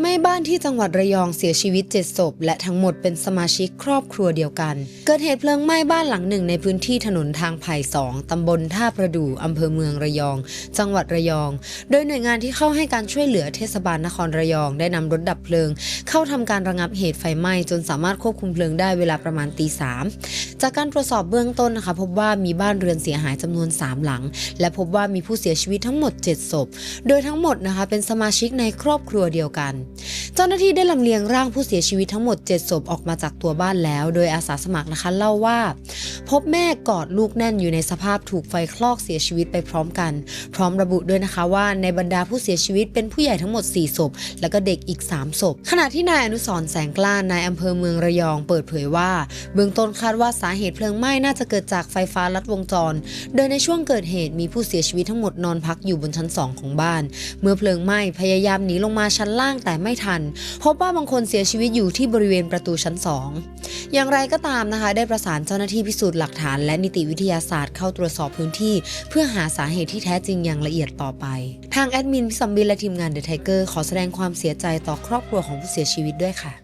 ไหม้บ้านที่จังหวัดระยองเสียชีวิต 7 ศพ และทั้งหมดเป็นสมาชิกครอบครัวเดียวกัน เกิดเหตุเพลิงไหม้บ้านหลังหนึ่งในพื้นที่ถนนทางไผ่สองตำบลท่าประดู่อำเภอเมืองระยอง จังหวัดระยอง โดยหน่วยงานที่เข้าให้การช่วยเหลือเทศบาลนครระยอง ได้นำรถดับเพลิง เข้าทำการระงับเหตุไฟไหม้จนสามารถควบคุมเพลิงได้เวลาประมาณตีสามจากการตรวจสอบเบื้องต้นนะคะพบว่ามีบ้านเรือนเสียหายจำนวน 3 หลัง และพบว่ามีผู้เสียชีวิตทั้งหมด 7 ศพ โดยทั้งหมดนะคะเป็นสมาชิกในครอบครัวเดียวกันเจ้าหน้าที่ได้ลำเลียงร่างผู้เสียชีวิตทั้งหมด 7 ศพออกมาจากตัวบ้านแล้ว โดยอาสาสมัครนะคะเล่าว่า พบแม่กอดลูกแน่นอยู่ในสภาพถูกไฟคลอกเสียชีวิตไปพร้อมกัน พร้อมระบุด้วยนะคะว่าในบรรดาผู้เสียชีวิตเป็นผู้ใหญ่ทั้งหมด 4 ศพ แล้วก็เด็กอีก 3 ศพ ขณะที่นายอนุสรแสงกล้านายอำเภอเมืองระยองเปิดเผยว่า เบื้องต้นคาดว่าสาเหตุเพลิงไหม้น่าจะเกิดจากไฟฟ้าลัดวงจร โดยในช่วงเกิดเหตุมีผู้เสียชีวิตทั้งหมดนอนพักอยู่บนชั้น 2 ของบ้าน เมื่อเพลิงไหม้พยายามหนีลงมาชั้นล่างแต่ไม่ทัน พบว่าบางคนเสียชีวิตอยู่ที่บริเวณประตูชั้น 2 อย่างไรก็ตามนะคะ ได้ประสานเจ้าหน้าที่พิสูจน์หลักฐานและนิติวิทยาศาสตร์เข้าตรวจสอบพื้นที่ เพื่อหาสาเหตุที่แท้จริงอย่างละเอียดต่อไป ทางแอดมินพิสัมบินและทีมงานเดอะไทเกอร์ขอแสดงความเสียใจต่อครอบครัวของผู้เสียชีวิตด้วยค่ะ